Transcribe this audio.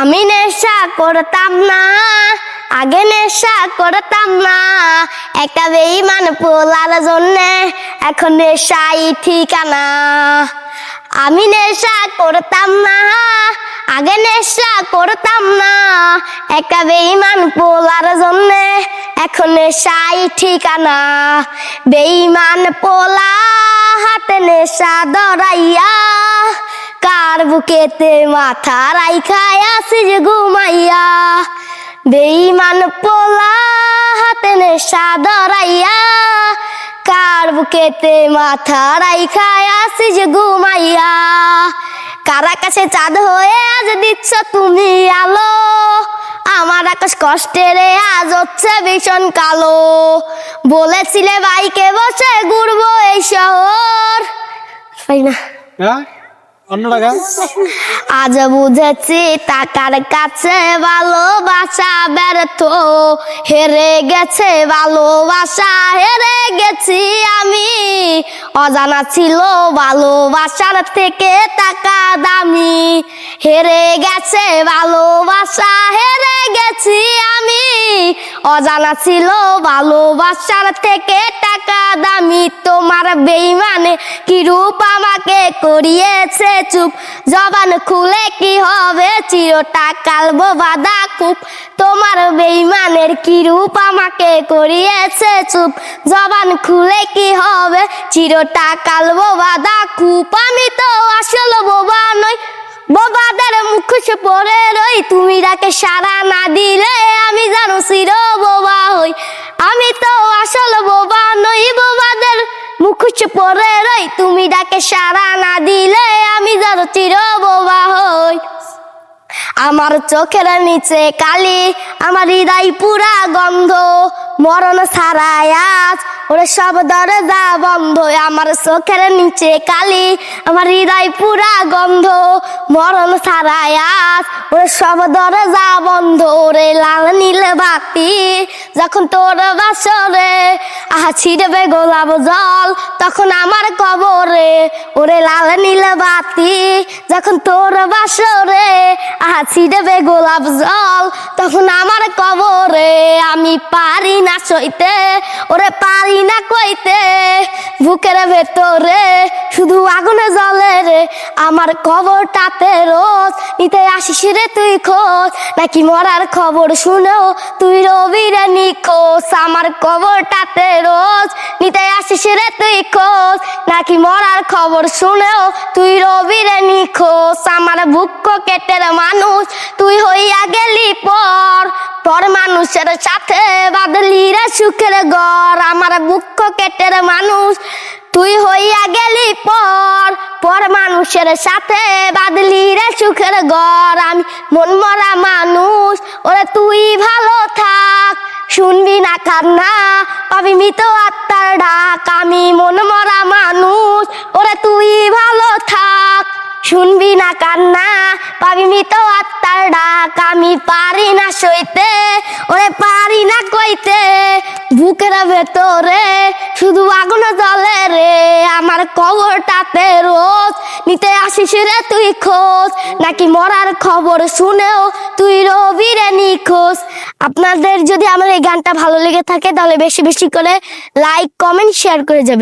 আমি নেশা করতাম না, আগে নেশা করতাম না। একটা বেইমান পোলার জন্যে এখন নেশাই ঠিকানা। আমি নেশা করতাম না, আগে নেশা করতাম না। একটা বেইমান পোলার জন্যে এখন নেশাই ঠিকানা। বেইমান পোলা হাতে নেশা দরাইয়া কার বুকেতে মাথা রাইখায় আসিস ঘুমাইয়া। বেইমান পোলা হাতে নেশা দরাইয়া কার বুকেতে মাথা রাইখায় আসিস ঘুমাইয়া। কারা কাছে চাঁদ হয়ে আজ দিচ্ছ তুমি আলো, আমার আকাশ কষ্টের আজ হচ্ছে ভীষণ কালো। বলেছিলে বাইকে বসে ঘুরবো এই শহর। পাই না হ্যাঁ? আজ বুঝেছি টাকার কাছে ভালোবাসা ব্যর্থ। হেরে গেছে ভালোবাসা, হেরে গেছি আমি। অজানা ছিল ভালোবাসার থেকে টাকা দামি। হেরে গেছে ভালোবাসা, হেরে গেছি আমি। অজানা ছিল ভালোবাসার থেকে টাকা দামি। তোমার বেইমানে কি রূপ আমাকে করিয়েছে চুপ? জবান খুলে কি হবে? চিরটা কালবো বাদা খুব তোমার বেইমানের কি রূপ আমাকে করিয়েছে চুপ? জবান খুলে কি হবে? চিরটা কালবো বাদা খুব আমি তো আসল বোবা নই। বোবাদের মুখোশ পরে রই তুমি ডাকে সারা না দিলে আমি জানো চির বোবা হই। আমি তো আসল বোবা নই, বোবাদের মুখোশ পরে রই। তুমি ডাকে সারা না দিলে আমি জানো চির বোবা হই। আমার চোখের নিচে কালি, আমার হৃদয় পুরা গন্ধ। মরণ আজ ওরে সব দরজা বন্ধ। আমার চোখের নিচে কালি, আমার হৃদয় পুরা গন্ধ। মরণ আজ ওরে সব দরজা বন্ধ। ওরে লাল নীল বাতি যখন তোর বাসরে, আহা ছিড়বে গোলাপ জল তখন আমার কবরে। ওরে লাল নীল বাতি যখন তোর বাসরে, আহা ছিড়বে গোলাপ জল তখন আমার কবরে। আমি পারি না সইতে, ওরে পারি না কইতে। বুকের ভেতরে শুধু আগুনে জ্বলে রে, আমার খবরটাতে রোজ নিতে আসিস রে তুই খোঁজ। নাকি মরার খবর শুনেও তুই রবি নিখোঁজ। আমার খবরটাতে রোজ নিতে আসিস রে তুই খোঁজ। নাকি মরার খবর শুনেও তুই রবি নিখোঁজ। আমার বুক কেটের মানুষ, তুই হইয়া গেলি পর। পর মানুষের সাথে বাদলি রে সুখের ঘর আমার বুক কেটের মানুষ। তুই হইয়া গেলি পর পর মানুষের সাথে বাদলি রে সুখের ঘর আমি মন মরা মানুষ, ওরে তুই ভালো থাক। শুনবি না কান্না পাবি মৃত আত্মার ডাক। আমি মন মরা মানুষ, ওরে তুই ভালো থাক। শুনবি না কান্না পাবি মৃত আত্মার ডাক। আমি পারি না সইতে ওরে পারি না কইতে, বুকের ভেতরে শুধু আগুন জ্বলে রে। আমার কবরটাতে রোজ নিতে আসিস রে তুই খোঁজ। নাকি মরার খবর শুনেও তুই রবি রে নিখোঁজ। আপনাদের যদি আমার এই গানটা ভালো লেগে থাকে, তাহলে বেশি বেশি করে লাইক কমেন্ট শেয়ার করে যাবেন।